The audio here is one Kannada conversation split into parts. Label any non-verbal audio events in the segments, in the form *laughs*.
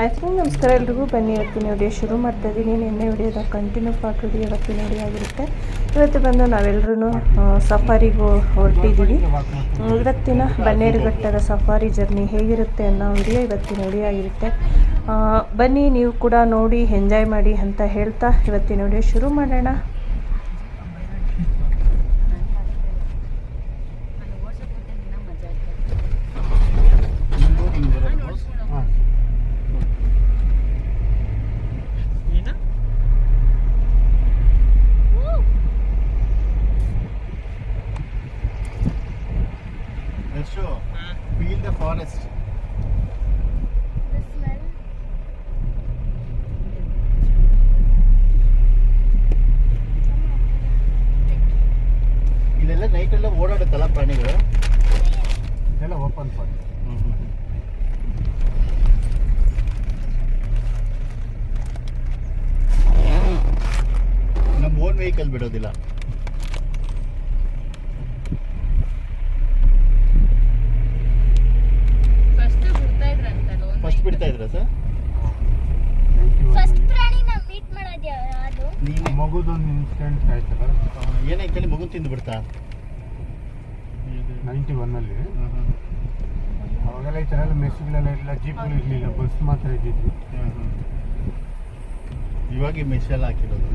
ಐ ಥಿಂಕ್ ನಮಸ್ಕಾರ, ಎಲ್ರಿಗೂ ಬನ್ನಿ. ಇವತ್ತಿನ ವಿಡಿಯೋ ಶುರು ಮಾಡ್ತಾ ಇದ್ದೀನಿ. ನಿನ್ನೆ ವಿಡಿಯೋದ ಕಂಟಿನ್ಯೂ ಪಾರ್ಟ್ ವಿಡಿಯೋ ಇವತ್ತಿನ ವಿಡಿಯೋ ಆಗಿರುತ್ತೆ. ಇವತ್ತು ಬಂದು ನಾವೆಲ್ಲರೂ ಸಫಾರಿಗೂ ಹೊರಟಿದ್ದೀವಿ ಇವತ್ತಿನ ಬನ್ನೇರುಘಟ್ಟದ ಸಫಾರಿ ಜರ್ನಿ ಹೇಗಿರುತ್ತೆ ಅನ್ನೋ ವಿಡಿಯೋ ಇವತ್ತಿನ ವಿಡಿಯೋ ಆಗಿರುತ್ತೆ. ಬನ್ನಿ, ನೀವು ಕೂಡ ನೋಡಿ ಎಂಜಾಯ್ ಮಾಡಿ ಅಂತ ಹೇಳ್ತಾ ಇವತ್ತಿನ ವಿಡಿಯೋ ಶುರು ಮಾಡೋಣ. Yashu, feel the forest The smell. ಇದೆಲ್ಲ ನೈಟ್ ಎಲ್ಲ ಓಡಾಡುತ್ತಲ್ಲ ಪ್ರಾಣಿಗಳು? ಎಲ್ಲ ಓಪನ್ ಪಾಟ್ ನಮ್ಮ ಓನ್ ವೆಹಿಕಲ್ ಬಿಡೋದಿಲ್ಲ ಫಸ್ಟ್ ಬಿಡ್ತಾ ಇದ್ರಂತಲ್ಲ ಒಂದು ಫಸ್ಟ್ ಬಿಡ್ತಾ ಇದ್ರ ಸರ್ ಫಸ್ಟ್ ಪ್ರಾಣಿನ ಮೀಟ್ ಮಾಡೋದು ಯಾವುದು ನೀನು ಇನ್ಸಿಡೆಂಟ್ ಆಯ್ತಲ್ಲ ಏನಾಯ್ತಲ್ಲಿ ಮಗು ತಿಂದು ಬಿಡ್ತಾ? ನೈಂಟಿ ಒನ್ನಲ್ಲಿ ಅವಾಗೆಲ್ಲ ಈ ಥರ ಎಲ್ಲ ಮೆಸ್ಗಳೆಲ್ಲ ಇಲ್ಲ ಜೀಪ್ಗಳು ಇರಲಿಲ್ಲ ಬಸ್ ಮಾತ್ರ ಇದ್ದಿದ್ವಿ ಇವಾಗ ಈ ಮೆಶ್ ಎಲ್ಲ ಹಾಕಿರೋದು.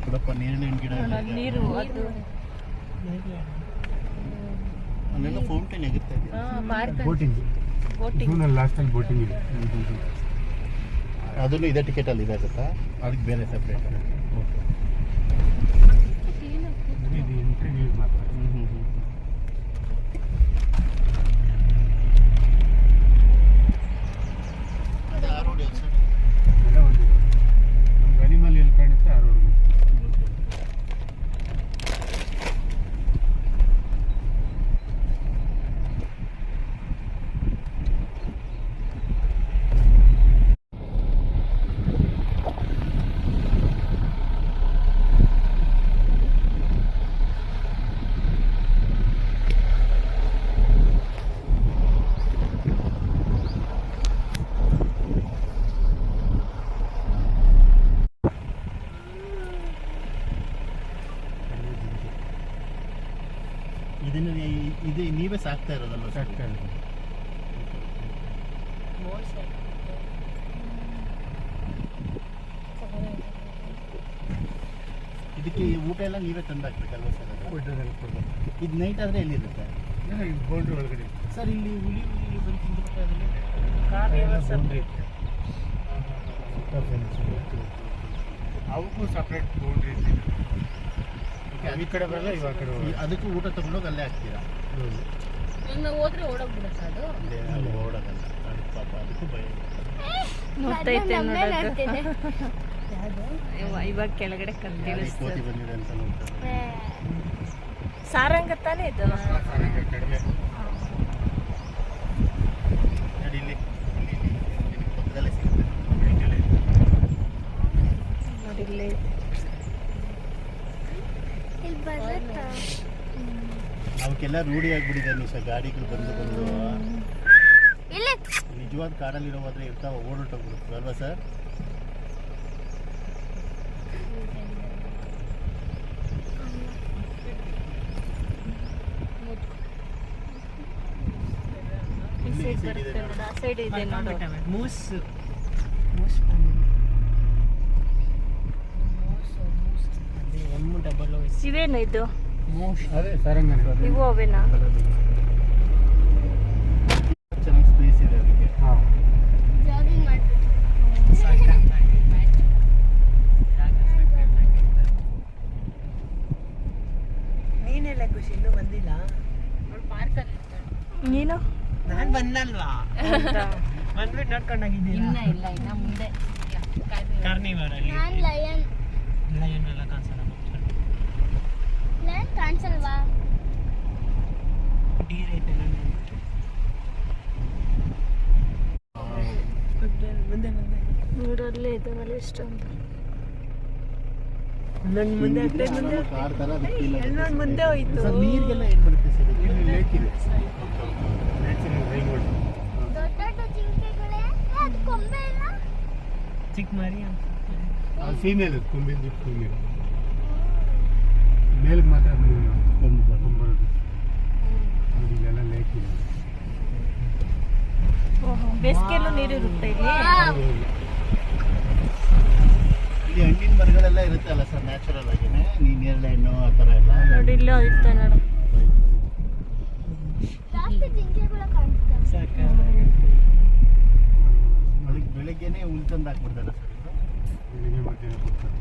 ನೋಡಪ್ಪ ನೇರಳೆ ಗಿಡ ನೀರು ಅದು. ಅಲ್ಲೆಲ್ಲ ಫೌಂಟೇನ್ ಆಗುತ್ತೆ ಬೋಟಿಂಗ್ ಬೋಟಿಂಗ್ ಜೂನಲ್ಲಿ ಲಾಸ್ಟಲ್ಲಿ ಬೋಟಿಂಗ್ ಇದೆ. ಅದನ್ನು ಇದೇ ಟಿಕೆಟ್ ಅಲ್ಲಿ ಇದಾಗುತ್ತಾ? ಅದಕ್ಕೆ ಬೇರೆ ಸಪ್ರೇಟ್ ಇದು ಎಂಟ್ರಿ ಮಾತ್ರ ಎಲ್ಲ ಒಂದು ನಮ್ಗೆ ಅನಿಮಲ್ ಎಲ್ಲಿ ಕಾಣುತ್ತೆ ಆ ರೋಡ್ ಇದನ್ನ ಇದು ನೀವೇ ಸಾಕ್ತಾ ಇರೋದಲ್ವ ಸರ್ ಸಾಕ್ತಾ ಇರೋದು. ಇದಕ್ಕೆ ಈ ಊಟ ಎಲ್ಲ ನೀವೇ ತಂದಾಕ್ಬೇಕಲ್ವ ಸರ್? ಗುಡ್ಡದಲ್ಲಿ ಕೊಡ್ಬೇಕು. ಇದು ನೈಟ್ ಆದರೆ ಎಲ್ಲಿರುತ್ತೆ ಬೌಂಡ್ರಿ ಒಳಗಡೆ ಸರ್ ಇಲ್ಲಿ ಹುಲಿ ಹುಲಿ ಬಂದು ಬೌಂಡ್ರಿ ಅವಕ್ಕೂ ಸಪ್ರೇಟ್ ಬೌಂಡ್ರಿ ಇದೆ ಈ ಕಡೆ ಬರಲ್ಲ ಇವಾಗ ಕಡೆ ಈ- ಬರಲ್ಲ. ಅದಕ್ಕೂ ಊಟ ತಗೊಂಡೋಗಿ ಅಲ್ಲೇ ಹಾಕ್ತೀರಾ ಹೋದ್ರೆ ಓಡೋಗ್ಬಿಡುತ್ತೆ ಅದು ಅಲ್ಲೇ ಅಲ್ಲಿ ಓಡೋದಲ್ಲ ಅದಕ್ಕೆ ಪಾಪ ಅದಕ್ಕೂ ಭಯ ನೋಡ್ತೈತೆ ಅದು ನಮ್ಮೇಲ್ ನೋಡೋದು ಆಗ್ತಿದೆ. ಇವ- ಇವಾಗ ಕೆಳಗಡೆ ಯಾರಿಗೆ ಕಲ್ತಿಳಿಸ್ತದೆ ಕೋತಿ ಬಂದಿದೆ ಅಂತ ನೋಡ್ತಾರೆ ಏ, ಸಾರಂಗ ತಾನೇ ಇದು ಸಾರಂಗ ಕಡಿಮೆ ನೋಡಿ ಇಲ್ಲಿ ಇಲ್ಲಿ ಇಲ್ಲಿ ಇಲ್ಲಿ ಪಕ್ಕದಲ್ಲೇ ಸಿಗುತ್ತೆ ನೋಡಿ ಇಲ್ಲಿ ಇಲ್ಲಿ ಬರುತ್ತಾ ಅವಕ್ಕೆಲ್ಲ ರೂಢಿ ಆಗ್ಬಿಟ್ಟಿದೆ ಸರ್ ಗಾಡಿಗಳು ಬಂದು ಬಂದು. ಇಲ್ಲಿ ನಿಜವಾದ ಕಾಡಲ್ಲಿರೋ ಹೋದ್ರೆ ಇರ್ತಾವ ಓಡೋಟೋಗ್ಬಿಡುತ್ತೆ ಅಲ್ವಾ ಸರ್? ಸೈಡ್ ಇದೆ ನೋಡಿ. ಮೂಸ್. ಇವೇನು ಇವು ಅವೇನಾ ಚೆನ್ನಾಗಿ ಸ್ಪೇಸ್ ಇದೆ ಅದಕ್ಕೆ ಹಾಂ ಜಾಗಿಂಗ್ ಮಾಡ್ಬಿಟ್ಟು ನೀನೆಲ್ಲ ಖುಷಿ ಇನ್ನೂ ಬಂದಿಲ್ಲ? ನೀನು? ನಾನ್ ಬಂದಲ್ವಾ? ಬಂದ್ಬಿಟ್ಟು ನೋಡ್ಕೊಂಡು ಇನ್ನ ಹೋಗಿದ್ದೀರಾ ಇಲ್ಲ ಇನ್ನ ಮುಂದೆ. ಲಯನ್. ಲಯನ್ ಎಲ್ಲ ಕಾಣಿಸಲ್ಲ? ಲಯನ್ ಕಾಣಿಸಲ್ವಾ? ಡೀರ್ ಐತೆ ನಾನು ಮುಂದೆ ಮುಂದೆ ನೋಡಲ್ಲೇ ಅದು ಹೋಯ್ತು. ಸರ್ ನೀರಿಗೆಲ್ಲ ಏನ್ ಬರುತ್ತೆ ಸರ್? ಇಲ್ಲಿ ಲೇಕ್ ಇದೆ. ನ್ಯಾಚುರಲ್ ರೈನ್ ವಾಟರ್ ದೊಡ್ಡ ದೊಡ್ಡ ಜಿಂಕೆಗಳೇ? ಅದು ಕೊಂಬೆ ಇಲ್ಲ ಚಿಕ್ಕ ಮರಿ ಅಂತ ಅದು ಫೀಮೇಲ್ ಕೊಂಬೆ ಫೀಮೇಲ್ ಮೇಲ್ಗೆ ಮಾತ್ರ ಅದು ಕೊಂಬು ಬರೋದು. ಕೊಂಬರೋದು ನೋಡಿ ಇಲ್ಲೆಲ್ಲ ಲೇಕ್ ಇದೆ. ಬೇಸಿಗೆಯಲ್ಲೂ ನೀರಿರುತ್ತೆ ಇಲ್ಲಿ? ಈ ಹಣ್ಣಿನ ಮರಗಳೆಲ್ಲ ಇರುತ್ತೆ ಅಲ್ಲ ಸರ್ ನ್ಯಾಚುರಲ್ ಆಗಿನೇ? ನೀ ನೇರಳೆ ಹಣ್ಣು ಆ ಥರ ಎಲ್ಲ? ನೋಡಿ ಇಲ್ಲೂ ಇರುತ್ತೆ ನೋಡಿ. ಬೆಳಿಗ್ಗೆನೆ ಉಳ್ತಂದು ಬೆಳಿಗ್ಗೆ ಹಾಕ್ಬಿಡ್ತಾರೆ ಸರ್ ಇದು? ಇಲ್ಲಿಗೆ ಮಧ್ಯಾಹ್ನ ಕೊಡ್ತಾರೆ.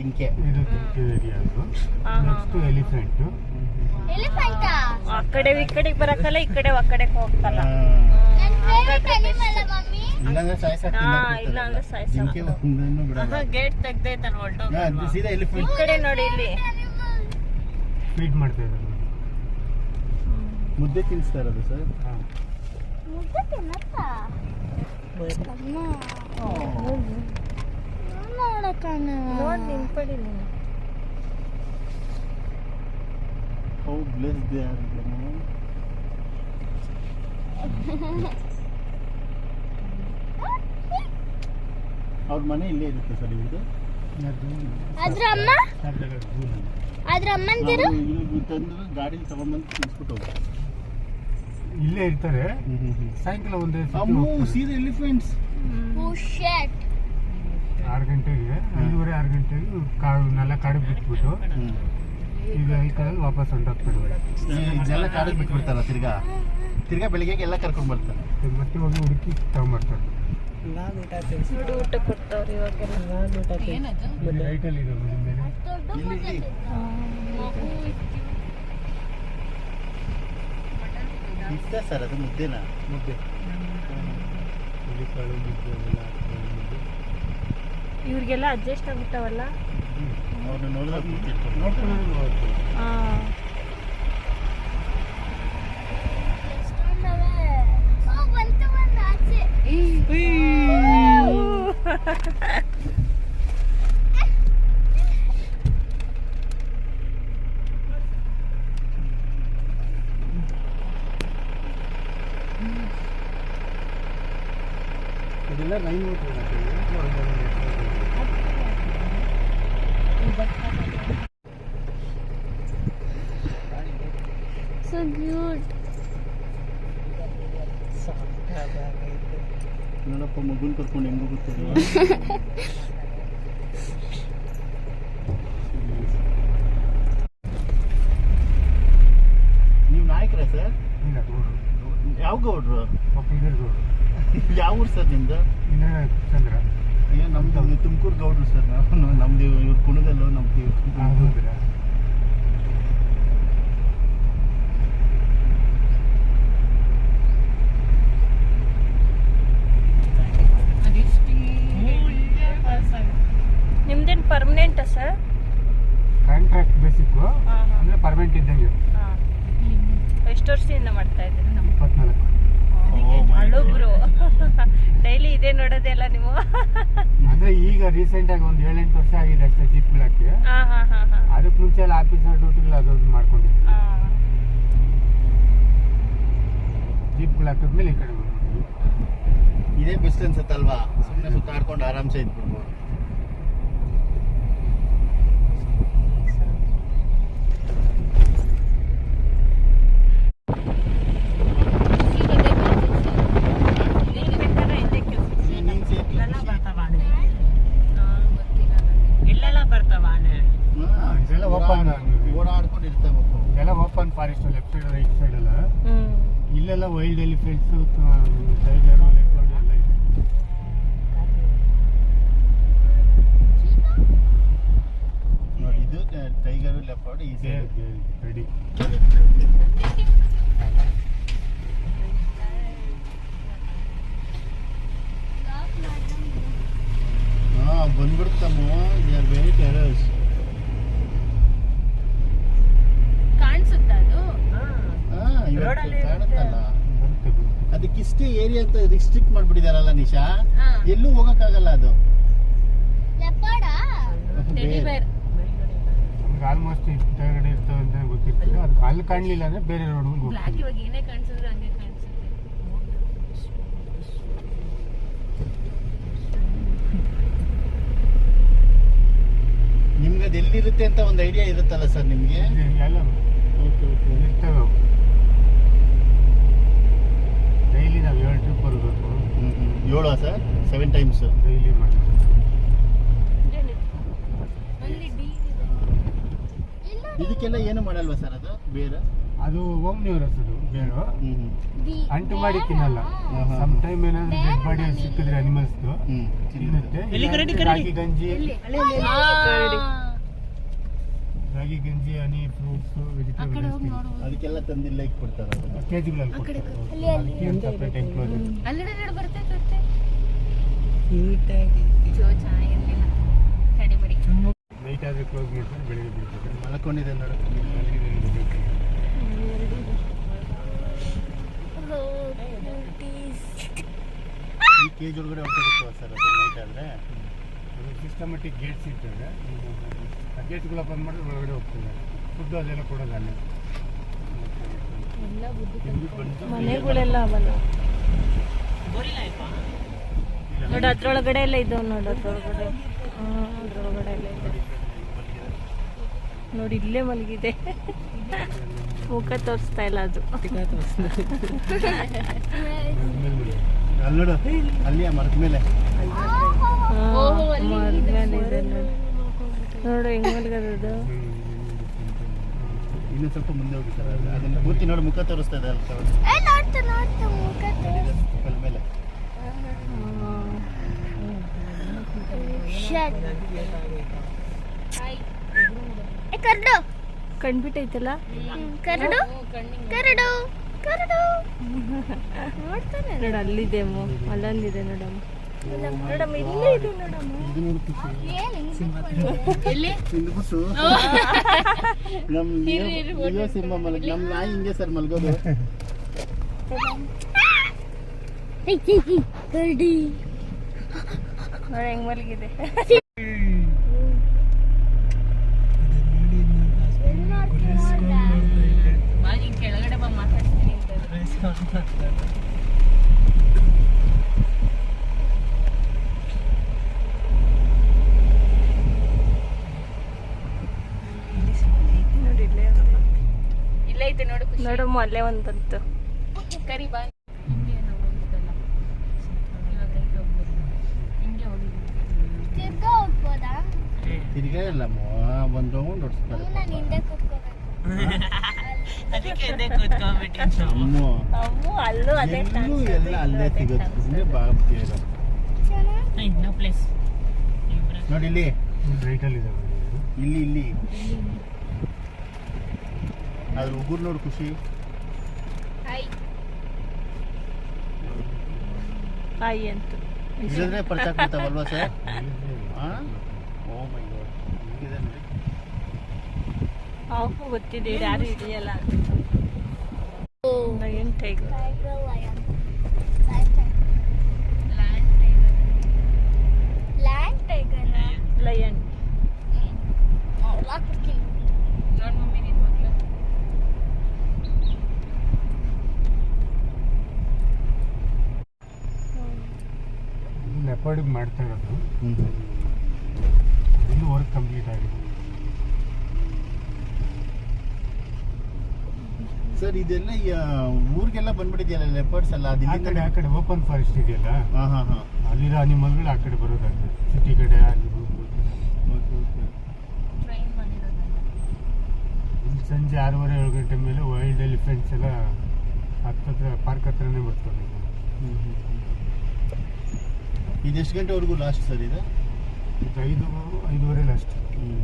ಜಿಂಕೆ ಇದು ಜಿಂಕೆ ಏರಿಯಾ ಅದು. ನೆಕ್ಸ್ಟ್ ಎಲಿಫೆಂಟ್ ಎಲಿಫೆಂಟಾ ಆ? ಕಡೆ ಈ ಕಡೆಗೆ ಬರಕಲ್ಲ ಈ ಕಡೆ ಆ ಕಡೆಗೆ ಹೋಗಕ್ಕಲ್ಲ ನನ್ನ ಫೇವರೇಟ್ ಅನಿಮಲ್ ಇಲ್ಲಾಂದ್ರೆ ಸಾಯ್ಸಾಕ್ ಹಾ, ಇಲ್ಲ ಅಂದ್ರೆ ಬಿಡ್ತಾರಲ್ಲ. ಸಾಯ್ಸಾಕ್. ಜಿಂಕೆ ಒಂದನ್ನು ಬಿಡಲ್ಲ. ಗೇಟ್ ಹೊರಟೋಗ ಈ ಕಡೆ ನೋಡಿ ಇಲ್ಲಿ. ಫೀಡ್ ಮಾಡ್ತಾ ಇದ್ದಾರೆ. ಮುದ್ದೆ ತಿನ್ಸ್ತಾರ ಇರೋದು ಸರ್. ಮುದ್ದೆ ತಿನ್ನತ್ತಾ? ಅಮ್ಮ. ನೋಡಕ್ಕಣ್ಣ ನೋಡಿ ನಿಂತ್ಕೊಳ್ಳಿ ನೀನು. ಹೌ ಬ್ಲೆಸ್ ದೇ ಆರ್ ಅವ್ರ ಮನೆ ಇಲ್ಲೇ ಇರುತ್ತೆ ಸರ್ ಇವ್ರದ್ದು ಅದ್ರ ಅಮ್ಮ? ಅದ್ರ ಅಮ್ಮಂದಿರು? ನಾವು ಇಲ್ಲಿ ತಂದು ಗಾಡಿ ತಗೊಂಡ್ಬಂದು ತಿನ್ಸ್ಬಿಟ್ಟು ಹೋಗ್ತಾರೆ ಇಲ್ಲೇ ಇರ್ತಾರೆ. ಸಾಯಂಕಾಲ ಒಂದೇ ಅಮ್ಮು ಸೀರೆ ಸೀದಾ ಎಲಿಫೆಂಟ್ಸ್ ಶರ್ಟ್ ಆರು ಗಂಟೆಗೆ ಐದೂವರೆ ಆರು ಗಂಟೆಗೆ ಕಾಡು ಕಾಡಿಗೆ ಬಿಟ್ಬಿಟ್ಟು ಈಗ ಈ ಕಡೆ ವಾಪಸ್ ಹೊಂಟೋಗ್ತಾರೆ. ಇದೆಲ್ಲ ಕಾಡಿಗೆ ಬಿಟ್ಬಿಡ್ತಾರ ತಿರ್ಗಾ? ತಿರ್ಗಾ ಬೆಳಿಗ್ಗೆ ಎಲ್ಲ ಕರ್ಕೊಂಡು ಬರ್ತಾರೆ. ಮತ್ತೆ ಹೋಗಿ ಹುಡುಕಿ ತಗೊಂಬರ್ತಾರೆ. ಊಟ ಕೊಡ್ತಾವ್ರಿ. ಇಷ್ಟ ಸರ್ ಅದು ಮುದ್ದೆನಾ? ಮುದ್ದೆ. ಕಾಳು ಮುದ್ದೆ ಮುದ್ದೆ. ಇವ್ರಿಗೆಲ್ಲ ಅಡ್ಜಸ್ಟ್ ಆಗ್ಬಿಟ್ಟವಲ್ಲ. ಹಾ ಇದೆಲ್ಲ ರೈನ್ ವಾಟರ್ ಸೊ ಕ್ಯೂಟ್ ಸಾಕಾಗೈತೆ ಮಗುನ್ ಕರ್ಕೊಂಡು ಹೆಂಗ ಹೋಗುತ್ತದೆ ನೀವು ನಾಯಕರ ಸರ್? ಯಾವ ಗೌಡ್ರು? ಯಾವ ಊರು ಸರ್ ನಿಮ್ದು? ಚಂದ್ರ. ಅಯ್ಯೋ ನಮ್ದು ತುಮಕೂರು ಗೌಡ್ರು ಸರ್ ನಾವು. ನಮ್ದು ಇವ್ರ ಕುಣಗಲ್ಲು ನಮ್ದು ಇವ್ರು ತುಮಕೂರು ಹೌದ್ರಾ ನಿಮ್ದೇನು ಪರ್ಮನೆಂಟಾ ಸರ್ ಕಾಂಟ್ರಾಕ್ಟ್ ಬೇಸಿಕ್ಕು ಹಾಂ ಹಾಂ ಅಂದರೆ ಪರ್ಮನೆಂಟ್ ಇದ್ದಂಗೆ ಹಾಂ ಎಷ್ಟು ವರ್ಷದಿಂದ ಮಾಡ್ತಾ ಇದ್ದೀರಿ ನಮ್ಮ ಇಪ್ಪತ್ನಾಲ್ಕು ಹಳುಬ್ರು ಡೈಲಿ ಇದೇ ನೋಡೋದೆಲ್ಲ ನೀವು ಅಂದರೆ ಈಗ ರೀಸೆಂಟಾಗಿ ಒಂದು ಏಳೆಂಟು ವರ್ಷ ಆಗಿದೆ ಅಷ್ಟೇ ಜೀಪ್ ಹಾಂ ಅದಕ್ಕೆ ಮುಂಚೆ ಎಲ್ಲ ಆಫೀಸರ್ ಡ್ಯೂಟಿಗಳು ಅದೊಂದು ಮಾಡ್ಕೊಂಡಿದ್ದೆ ಜೀಪ್ ಜೀಪ್ಗಳು ಹಾಕಿದ್ಮೇಲೆ ಈ ಕಡೆ ಇದೇ ಬೆಸ್ಟ್ ಅನ್ಸುತ್ತಲ್ವಾ? ಸುಮ್ಮನೆ ಸುತ್ತಾಡ್ಕೊಂಡು ಆರಾಮ್ಸೆ ಇದ್ಬಿಡ್ಬೋದು ನೀನ್ ಬೇಕಾದ್ರೆ ಇಲ್ಲೇ ಕೆಲ್ಸ ನೀನ್ ಸೇರ್ತಿ. ಇಲ್ಲೆಲ್ಲ ಬರ್ತಾವ ಆನೆ ಇಲ್ಲೆಲ್ಲ ಬರ್ತಾವ ಆನೆ ಹಾ, ಇದೆಲ್ಲ open ಓಡಾಡ್ಕೊಂಡು ಇರ್ತವೆ ಅವು. ಎಲ್ಲ open forest left side right side ಎಲ್ಲ ಹ್ಞೂ ಇಲ್ಲೆಲ್ಲ ವೈಲ್ಡ್ ಎಲಿಫೆಂಟ್ಸು ಟೈಗರ್ ಲೆಕೋಡ್ ಎಲ್ಲ ಇದೆ ನೋಡಿ ಇದು ಟೈಗರು ಲೆಕೋಡ್ ಈ ಇದೆ ರೆಡಿ ಹಾ ಬಂದ್ಬಿಡ್ತಮ್ಮ ದೇ ಆರ್ ವೆರಿ ಟೆರರ್ಸ್ ಕಾಣಿಸುತ್ತ ಅದು ಹಾ ಇವತ್ತು ರೋಡಲ್ಲಿ ಕಾಣುತ್ತಲ್ಲ ಬರುತ್ತೆ ಅದಕ್ಕಿಷ್ಟೇ ಏರಿಯಾ ಅಂತ ರಿಸ್ಟ್ರಿಕ್ಟ್ ಮಾಡ್ಬಿಟ್ಟಿದಾರಲ್ಲ ನಿಶಾ? ಎಲ್ಲೂ ಹೋಗಕ್ಕಾಗಲ್ಲ ಅದು. ಆಲ್ಮೋಸ್ಟ್ ಕೆಳಗಡೆ ಇರ್ತವೆ ಅಂತ ಗೊತ್ತಿರ್ತದೆ ಅದು ಅಲ್ಲಿ. ಕಾಣಲಿಲ್ಲ ಅಂದ್ರೆ ಬೇರೆ ರೋಡ್ ಹೋಗ್ತೀವಿ ಇವಾಗ ಏನೇ ಕಾಣಿಸಿದ್ರು ಹಂಗೆ ಕಾಣಿಸುತ್ತೆ. ನಿಮ್ಗೆ ಅದು ಎಲ್ಲಿರುತ್ತೆ ಅಂತ ಒಂದು ಐಡಿಯಾ ಇರುತ್ತಲ್ಲ ಸರ್ ನಿಮಗೆ? ಎಲ್ಲ ಓಕೆ ಓಕೆ ಇರ್ತವೆ ಡೈಲಿ ನಾವು ಏಳು ಟ್ರಿಪ್ ಬರಬೇಕು ಏಳು ಸರ್? ಸೆವೆನ್ ಟೈಮ್ಸ್ ಡೈಲಿ ಮಾಡಿ ಇದಕ್ಕೆಲ್ಲ ಏನು ಮಾಡಲ್ವಾ ಸರ್ ಅದು? ಬೇರೆ? ಅದು ಓಮ್ನಿವರಸ್ ಅದು ಬೇರು. ಅಂಟು ಮಾಡಿ ತಿನ್ನಲ್ಲ. ಸಮ್ ಟೈಮ್ ಏನಾದ್ರು ಡೆಡ್ ಬಾಡಿ ಸಿಕ್ಕಿದ್ರೆ ಅನಿಮಲ್ಸ್ದು ತಿನ್ನುತ್ತೆ. ರಾಗಿ ಗಂಜಿ. ರಾಗಿ ಗಂಜಿ ಹನಿ ಫ್ರೂಟ್ಸ್ ವೆಜಿಟೇಬಲ್ ಅದಕ್ಕೆಲ್ಲ ತಂದಿಲ್ಲ ಕೊಡ್ತಾರೆ ಅದನ್ನ. ಕೆಜಿಗಳಲ್ಲಿ ಕೊಡ್ತಾರೆ. ಅದಕ್ಕೆ ಒಂದು ಸಪ್ರೇಟ್ ಎಂಕ್ಲೋಸ್ ಅಲ್ಲಿ ನಡೆ ಬರ್ತೈತೆ ಜೋ ಚೆನ್ನಾಗಿರ್ಲಿಲ್ಲ ನೈಟ್ ಆದ್ರೆ ಕ್ಲೋಸ್ ಬೆಳಿಗ್ಗೆ ಬಿಡ್ತಾರೆ. ಮಲ್ಕೊಂಡಿದೆ ನೋಡು. ಈ ಕೇಜ್ ಒಳಗಡೆ ಹೊರಟೋಗುತ್ತವ ಸರ್ ಅದು? ನೈಟ್ ಆದರೆ? ಸಿಸ್ಟಮೆಟಿಕ್ ಗೇಟ್ಸ್ ಇರ್ತವೆ ಆ ಗೇಟ್ಗಳ ಬಂದ್ ಮಾಡಿದ್ರೆ ಒಳಗಡೆ ಹೋಗ್ತದೆ. ಫುಡ್ ಅದೆಲ್ಲ ಕೊಡೋದು ಅಲ್ಲಿ ಮನೆಗಳೆಲ್ಲ ಅವಲ್ಲ. ನೋಡಿ ಅದ್ರೊಳಗಡೆ ಎಲ್ಲ ಇದಾವೆ ನೋಡಿ ಅದ್ರೊಳಗಡೆ. ಅದ್ರೊಳಗಡೆ ಎಲ್ಲ ಇದೆ. ನೋಡಿ ಇಲ್ಲೇ ಮಲಗಿದೆ. ಮುಖ ತೋರಿಸ್ತಾ ಇಲ್ಲ ಅದು. ಅಲ್ಲಿ ನೋಡು ಅಲ್ಲಿ ಮರದ ಮೇಲೆ. ನೋಡಿ ನೋಡು ಹೆಂಗ್ ಮಲ್ಗದದು ಇನ್ನೂ ಸ್ವಲ್ಪ ಮುಂದೆ ಹೋಗಿ ಸರ್ ಅದನ್ನ ಮೂರ್ತಿ ನೋಡಿ ಮುಖ ತೋರಿಸ್ತಾ ಇದೆ ಅಲ್ಲಿ ಸರ್ ಮೇಲೆ. ಕರಡು. ಕಣ್ಬಿಟ್ಟೈತಲ್ಲ? ಕರಡು. ಕರಡು ಕರಡು. ನೋಡ್ತಾನೆ. ನೋಡು ಅಲ್ಲಿದೆ ಅಮ್ಮ ಅಲ್ಲೊಂದಿದೆ ನೋಡಮ್ಮ. ಸಿಂಹ ಮಲಗ್ ನಮ್ಮ ನಾಯಿ ಹಿಂಗೆ ಸರ್ ಮಲ್ಗೋದು. ಹೆಂಗ್ ಮಲಗಿದೆ. ಕೆಳಗಡೆ ಬಾ ಮಾತಾಡ್ತೀನಿ ಅಂತ ನೋಡಿ ಇಲ್ಲೇ ಇಲ್ಲ ಐತೆ ನೋಡು ಖುಷಿ ನೋಡಮ್ಮ ಅಲ್ಲೇ ಒಂದಂತು. ಕರಿ ಬಾ. ತಿರ್ಗಾ ಇಲ್ಲ *laughs* ಅಲ್ಲೂ ಸಿಗುತ್ತೆ. ನೋಡಿ ಇಲ್ಲಿ. ರೈಟಲ್ಲಿ ಇಲ್ಲಿ ಇಲ್ಲಿ. ಅದ್ರ ಉಗುರು ನೋಡ್ ಖುಷಿ. ಕಾಯಿ ಅಂತ ಇಲ್ಲದ್ರೆ ಪರ್ಚಾಕ್ ಬಿಡ್ತಾವಲ್ವಾ ಸರ್ ಓ ಮೈ ಗಾಡ್ ಹಿಂಗಿದೆ ನೋಡಿ ಅವಕ್ಕೂ ಗೊತ್ತಿದೆ ಯಾರು ಹಿಡಿಯಲ್ಲ ಏನು ಟೈಗರ್ ಲೆಪರ್ಡಿಗೆ ಮಾಡ್ತಾ ಇರೋದು. ಹ್ಞೂ ಇನ್ನು ವರ್ಕ್ ಕಂಪ್ಲೀಟ್ ಆಗಿದೆ. ಸರ್ ಇದೆಲ್ಲ ಊರಿಗೆಲ್ಲ ಬಂದ್ಬಿಟ್ಟಿದೆಯಲ್ಲ ಲೆಪರ್ಡ್ಸ್ ಎಲ್ಲ? ಅದು ಆ ಕಡೆ ಆ ಕಡೆ ಓಪನ್ ಫಾರೆಸ್ಟ್ ಇದೆಯಲ್ಲ? ಹಾಂ ಹಾಂ ಹಾಂ. ಅಲ್ಲಿರೋ ಅನಿಮಲ್ಗಳು ಆ ಕಡೆ ಬರೋದಾಗ್ತದೆ. ಸಿಟಿ ಕಡೆ ಅಲ್ಲಿ ಸಂಜೆ ಆರೂವರೆ ಏಳು ಗಂಟೆ ಮೇಲೆ ವೈಲ್ಡ್ ಎಲಿಫೆಂಟ್ಸ್ ಎಲ್ಲ ಹತ್ತತ್ರ ಪಾರ್ಕ್ ಹತ್ರನೇ ಬರ್ತವೆ ಹ್ಞೂ ಹ್ಞೂ ಇದು ಎಷ್ಟು ಗಂಟೆವರೆಗೂ ಲಾಸ್ಟ್ ಸರ್ ಇದೆ? ಇದು ಐದು ಐದೂವರೆ ಲಾಸ್ಟ್ ಹ್ಞೂ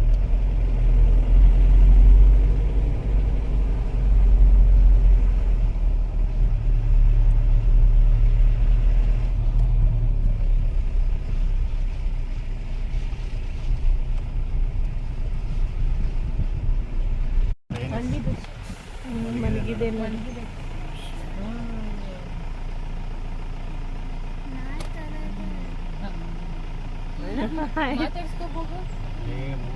ಮಲಗಿದೆ ನೋಡಿ ಮಾತಾಡ್ಸ್ಕೊ ಹೋಗು ಸೇಮು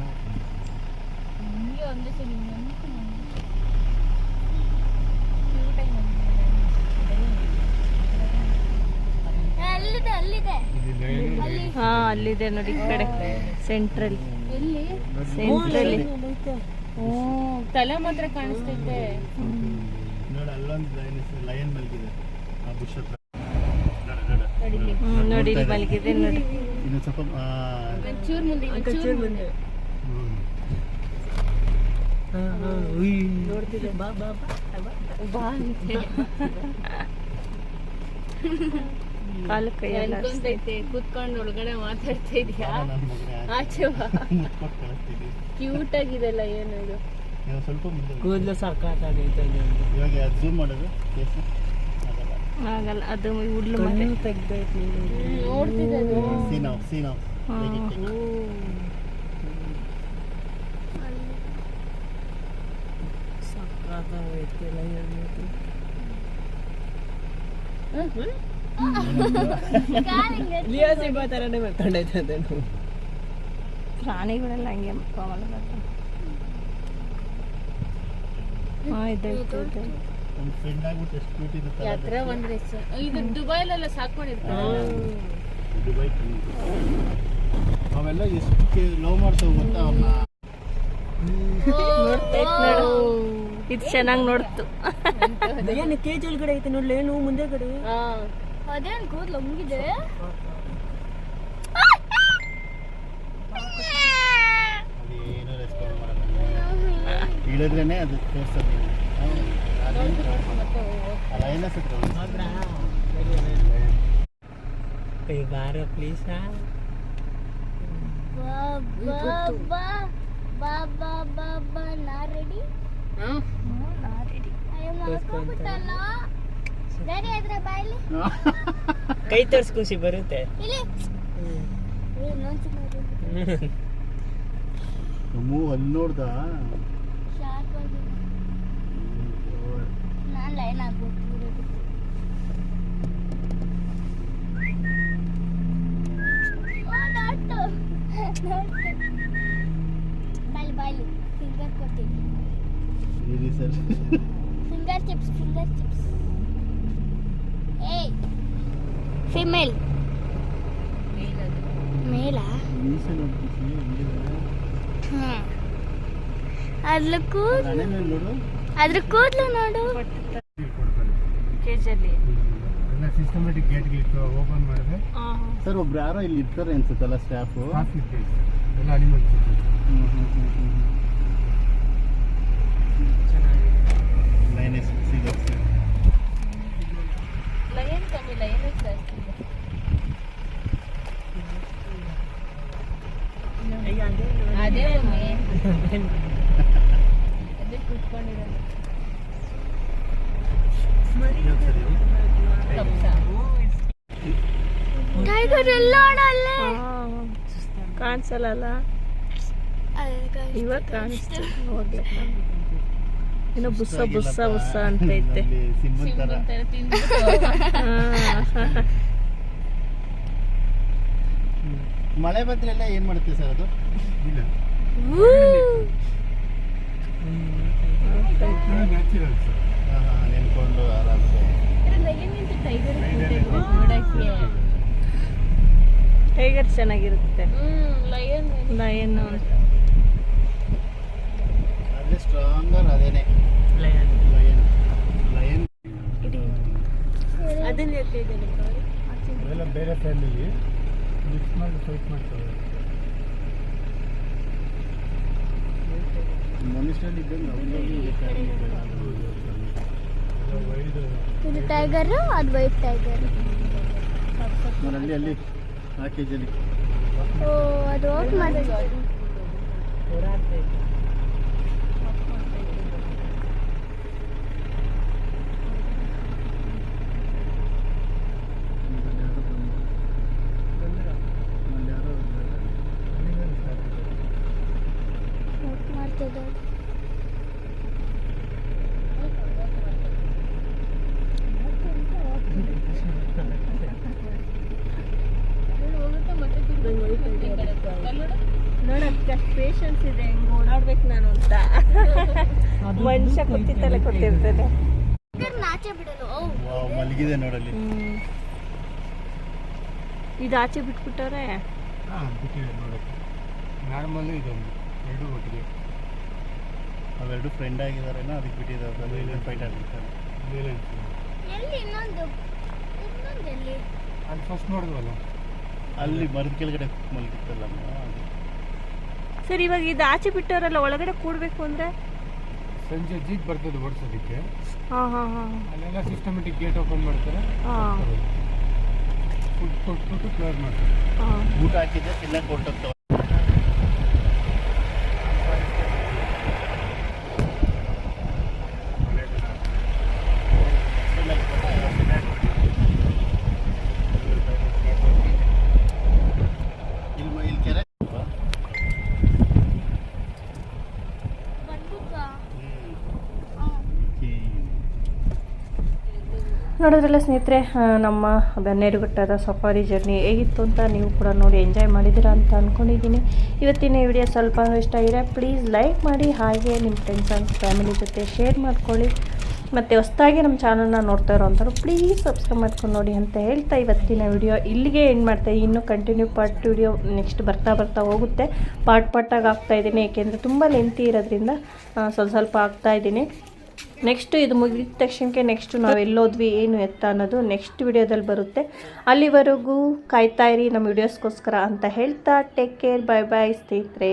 ಹಿಂಗೆ ಒಂದೇ ಸಲ ಹಿಂಗೆ ಅನ್ಕೊಂಡು ಅಲ್ಲಿದೆ ಅಲ್ಲಿದೆ. ಹಾ ಅಲ್ಲಿದೆ ನೋಡಿ ಈ ಕಡೆ. ಸೆಂಟ್ರಲ್ ಎಲ್ಲಿ? ಸೆಂಟ್ರಲ್ ತಲೆ ಮಾತ್ರ ಕಾಣಿಸ್ತೈತೆ ನೋಡಿ ಅಲ್ಲೊಂದು ಲಯನ್ ಆ ಬುಷ್ ನೋಡು, ಮಲಗಿದೆ ನೋಡಿ. ಇನ್ನು ಸ್ವಲ್ಪ ಆ, ಚೂರ್ ಮುಂದೆ ಚೂರ್ ಮುಂದೆ. ಬಾ ಬಾ ಬಾ ಬಾ ಅಂತೆ. ಕಾಲು ಕೈ ಅನ್ಕೊಂತೈತೆ ಕೂತ್ಕೊಂಡು ಒಳಗಡೆ ಮಾತಾಡ್ತಾ ಇದೆಯಾ? ಆಚೆ ಕ್ಯೂಟ್ ಆಗಿದೆಲ್ಲ ಏನು ಇದು? ಇವಾಗ ಸ್ವಲ್ಪ. ಕೂದಲು ಸಾಕಾಗೈತೆ ಇವಾಗ ಜೂಮ್ ಮಾಡೋದು? ಆಗಲ್ಲ ಅದು ಉಡ್ಲು ತೆಗ್ದೈತಿ ಲಿಯೋ ಸಿಂಬಾ ಥರನೇ ಅದನ್ನು ಪ್ರಾಣಿಗಳೆಲ್ಲ ಹಂಗೆ ಮಲ್ಕೊಳ್ಳೋದು. ಹಾ ಇದಾಯ್ತು ಇದಾಯ್ತು ಒಂದು ಫ್ರೆಂಡ್ ಆಗ್ಬಿಟ್ಟು ಎಷ್ಟು ಕ್ಯೂಟ್ ಇರುತ್ತೆ ಯಾತ್ರ ಒಂದ್ ಡ್ರೆಸ್ ಇದು ದುಬೈಲೆಲ್ಲ ಸಾಕೊಂಡಿರ್ತಾರೆ ದುಬೈ ಅವೆಲ್ಲ ಎಷ್ಟು ಲವ್ ಮಾಡ್ತಾವ ಗೊತ್ತಾ ಅವನ್ನ ನೋಡ್ತೈತ್ ಇದು ಚೆನ್ನಾಗಿ ನೋಡ್ತು. ಏನು ಕೇಜ್ ಒಳಗಡೆ ಐತೆ ನೋಡ್ಲಿ ಏನು ಮುಂದೆ ಕಡೆ ಹಾ ಅದೇನ್ ಕೂದಲು ಮುಗಿದೆ ಅದೇನು ರೆಸ್ಪಾಂಡ್ ಮಾಡಲ್ಲ. ಇಳಿದ್ರೇನೆ ಅದು *laughs* ತೋರಿಸೋದು ಅಲ್ಲ ಏನ ಏ ಬಾರ ಬಾ ಬಾ ಬಾಬಾ ಬಾಬಾ ನಾ ರೆಡಿ ಹ್ಮ್ ಅಯ್ಯೋ ಮಲ್ಕೊಂಡ್ಬಿಟ್ಟಲ್ಲ ಡ್ಯಾಡಿ ಹತ್ರ ಬಾಯ್ಲಿ ಕೈ ತೋರ್ಸ್ ಖುಷಿ ಬರುತ್ತೆ ಇಲ್ಲಿ. ಮೂವ್ ಅಲ್ಲಿ ನೋಡ್ದ lại là buộc బయలు బయలు ఫింగర్ కొట్టి. Finger chips finger chips. ఏ ఫీమేల్. మేలా? అదలకు అదరు కోట్ల నాడు? ಕೇಜಲ್ಲಿ ಎಲ್ಲ ಸಿಸ್ಟಮ್ಯಾಟಿಕ್ ಗೇಟ್ ಗೇಟ್ ಓಪನ್ ಮಾಡಿದ್ರೆ ಸರ್ ಒಬ್ರು ಯಾರೋ ಇಲ್ಲಿ ಇರ್ತಾರೆ ಅನ್ಸುತ್ತಲ್ಲ ಸ್ಟಾಫ್ ಇರ್ತೈತೆ ಎಲ್ಲ ಅನಿಮಲ್ಸ್ ಲೈನೆಸ್ ಸಿಗುತ್ತೆ ಲಯನ್ ಕಮ್ಮಿ ಲಯನ್ ಜಾಸ್ತಿ ಅದೇ ಅದೇ ಕೂತ್ಕೊಂಡಿರೋದು. ಟೈಗರ್ ಎಲ್ಲ ಕಾಣಿಸಲ್ಲ ಇವಾಗ ಕಾಣಿಸ್ತು ನೋಡ್ಲಿಕ್ಕೆ ಏನೋ ಬುಸ್ಸ ಬುಸ್ಸ ಬುಸ್ಸ ಅಂತೈತೆ. ಮಳೆ ಬಂದ್ರೆಲ್ಲ ಏನ್ ಮಾಡುತ್ತೆ ಸರ್ ಅದು ನೆನ್ಕೊಂಡು ಆರಾಮ್ಸೆ. ಟೈಗರ್ ನೋಡಕ್ಕೆ. ಟೈಗರ್ ಚೆನ್ನಾಗಿರುತ್ತೆ. ಹ್ಮ್ ಲಯನ್ ಲಯನ್ ಅದೇ ಸ್ಟ್ರಾಂಗರ್ ಅದೇನೆ. ಲಯನ್ ಲಯನ್ ಅದನ್ನ ಅವೆಲ್ಲ ಬೇರೆ ಫ್ಯಾಮಿಲಿ ಮಿಕ್ಸ್ ಮಾಡಿ ಫೈಟ್ ಮಾಡ್ತಾರೆ. ಇದು ಟೈಗರ್ ಅದು ವೈಟ್ ಟೈಗರ್ ಅಲ್ಲಿ ಅಲ್ಲಿ ಆ ಕೆಜಲ್ಲಿ ಓ ಅದು ಮಾಡಿದ್ರು ವಾಕ್ ಮಾಡ್ತಿದ್ದಾರೆ ಹೋಗುತ್ತೆ ಮತ್ತೆ ತಿರ್ಗಿ ಈ ಕಡೆ. ಅಲ್ಲ್ ನೋಡು. ನೋಡಕ್ಕ ಮನುಷ್ಯ ಕೂತಿದ್ದಲ್ಲ ಕೂತಿರ್ತದೆ ನಾಚೆ ಬಿಡಲು ಮಲಗಿದೆ ನೋಡಲ್ಲಿ. ಇದು ಆಚೆ ಬಿಟ್ಬಿಟ್ಟವ್ರೆ? ಹಾಂ ಬಿಟ್ಟಿದೆ ನೋಡೋಕ್ಕೆ. ನಾರ್ಮಲ್ಲು ಇದೊಂದು. ಎರಡು ಒಟ್ಟಿಗೆ. ಅವೆರಡು ಫ್ರೆಂಡ್ ಆಗಿದಾರೇನೋ ಅದಕ್ಕೆ ಬಿಟ್ಟಿದ್ದಾರೆ. ಫೈಟ್ ಆಗಿರ್ತಾರೆ ಎಲ್ಲಿ ಇನ್ನೊಂದು? ಇನ್ನೊಂದು ಎಲ್ಲಿ? ಅಲ್ಲಿ ಫಸ್ಟ್ ನೋಡಿದ್ವಲ್ಲ? ಅಲ್ಲಿ ಮರದ ಕೆಳಗಡೆ ಮಲಗಿತ್ತಲ್ಲ ಸರ್ ಇವಾಗ ಇದು ಆಚೆ ಬಿಟ್ಟವರಲ್ಲ ಒಳಗಡೆ ಕೂಡಬೇಕು ಅಂದ್ರೆ? ಸಂಜೆ ಜೀಪ್ ಬರ್ತದೆ ಓಡಿಸೋದಕ್ಕೆ. ಹಾಂ ಹಾಂ ಹಾಂ. ಅಲ್ಲೆಲ್ಲ ಸಿಸ್ಟಮೆಟಿಕ್ ಗೇಟ್ ಓಪನ್ ಮಾಡ್ತಾರೆ. ಹಾಂ. ಫುಡ್ ಕೊಟ್ಬಿಟ್ಟು ಕ್ಲೋಸ್ ಮಾಡ್ತಾರೆ. ಹಾಂ. ಊಟ ಹಾಕಿದ್ರೆ ತಿನ್ನಕ್ಕೆ ಹೊರಟೋಗ್ತಾವೆ ಇಲ್ಲಿ ಇಲ್ಲಿ ಕೆರೆ ಅಲ್ವಾ? ಬಂದ್ಬಿಟ್ವಾ ಈ ನೋಡೋದ್ರಲ್ಲ ಸ್ನೇಹಿತರೆ ನಮ್ಮ ಬೆನ್ನೇರುಘಟ್ಟದ ಸಫಾರಿ ಜರ್ನಿ ಹೇಗಿತ್ತು ಅಂತ ನೀವು ಕೂಡ ನೋಡಿ ಎಂಜಾಯ್ ಮಾಡಿದ್ದೀರಾ ಅಂತ ಅಂದ್ಕೊಂಡಿದ್ದೀನಿ ಇವತ್ತಿನ ವಿಡಿಯೋ ಸ್ವಲ್ಪ ಇಷ್ಟ ಆಗಿದೆ ಪ್ಲೀಸ್ ಲೈಕ್ ಮಾಡಿ, ಹಾಗೆ ನಿಮ್ಮ ಫ್ರೆಂಡ್ಸ್ ಆ್ಯಂಡ್ ಫ್ಯಾಮಿಲಿ ಜೊತೆ ಶೇರ್ ಮಾಡ್ಕೊಳ್ಳಿ. ಮತ್ತು ಹೊಸ್ದಾಗಿ ನಮ್ಮ ಚಾನಲ್ನ ನೋಡ್ತಾ ಇರೋವಂಥವ್ರು ಪ್ಲೀಸ್ ಸಬ್ಸ್ಕ್ರೈಬ್ ಮಾಡ್ಕೊಂಡು ನೋಡಿ ಅಂತ ಹೇಳ್ತಾ ಇವತ್ತಿನ ವಿಡಿಯೋ ಇಲ್ಲಿಗೆ ಎಂಡ್ ಮಾಡ್ತಾ ಇನ್ನೂ ಕಂಟಿನ್ಯೂ ಪಾರ್ಟ್ ವಿಡಿಯೋ ನೆಕ್ಸ್ಟ್ ಬರ್ತಾ ಬರ್ತಾ ಹೋಗುತ್ತೆ. ಪಾರ್ಟ್ ಪಾರ್ಟಾಗಿ ಇದ್ದೀನಿ, ಏಕೆಂದರೆ ತುಂಬ ಲೆಂತಿ ಇರೋದ್ರಿಂದ ಸ್ವಲ್ಪ ಸ್ವಲ್ಪ ಆಗ್ತಾ ಇದ್ದೀನಿ. ನೆಕ್ಸ್ಟ್ ಇದು ಮುಗಿದ ತಕ್ಷಣಕ್ಕೆ ನೆಕ್ಸ್ಟ್ ನಾವು ಎಲ್ಲೋದ್ವಿ, ಏನು ಎತ್ತ ಅನ್ನೋದು ನೆಕ್ಸ್ಟ್ ವಿಡಿಯೋದಲ್ಲಿ ಬರುತ್ತೆ. ಅಲ್ಲಿವರೆಗೂ ಕಾಯ್ತಾ ಇರಿ, ನಮ್ಮ ವಿಡಿಯೋಸ್ಗೋಸ್ಕರ ಅಂತ ಹೇಳ್ತಾ ಟೇಕ್ ಕೇರ್ ಬೈ ಬಾಯ್ ಸ್ನೇಹಿತರೆ.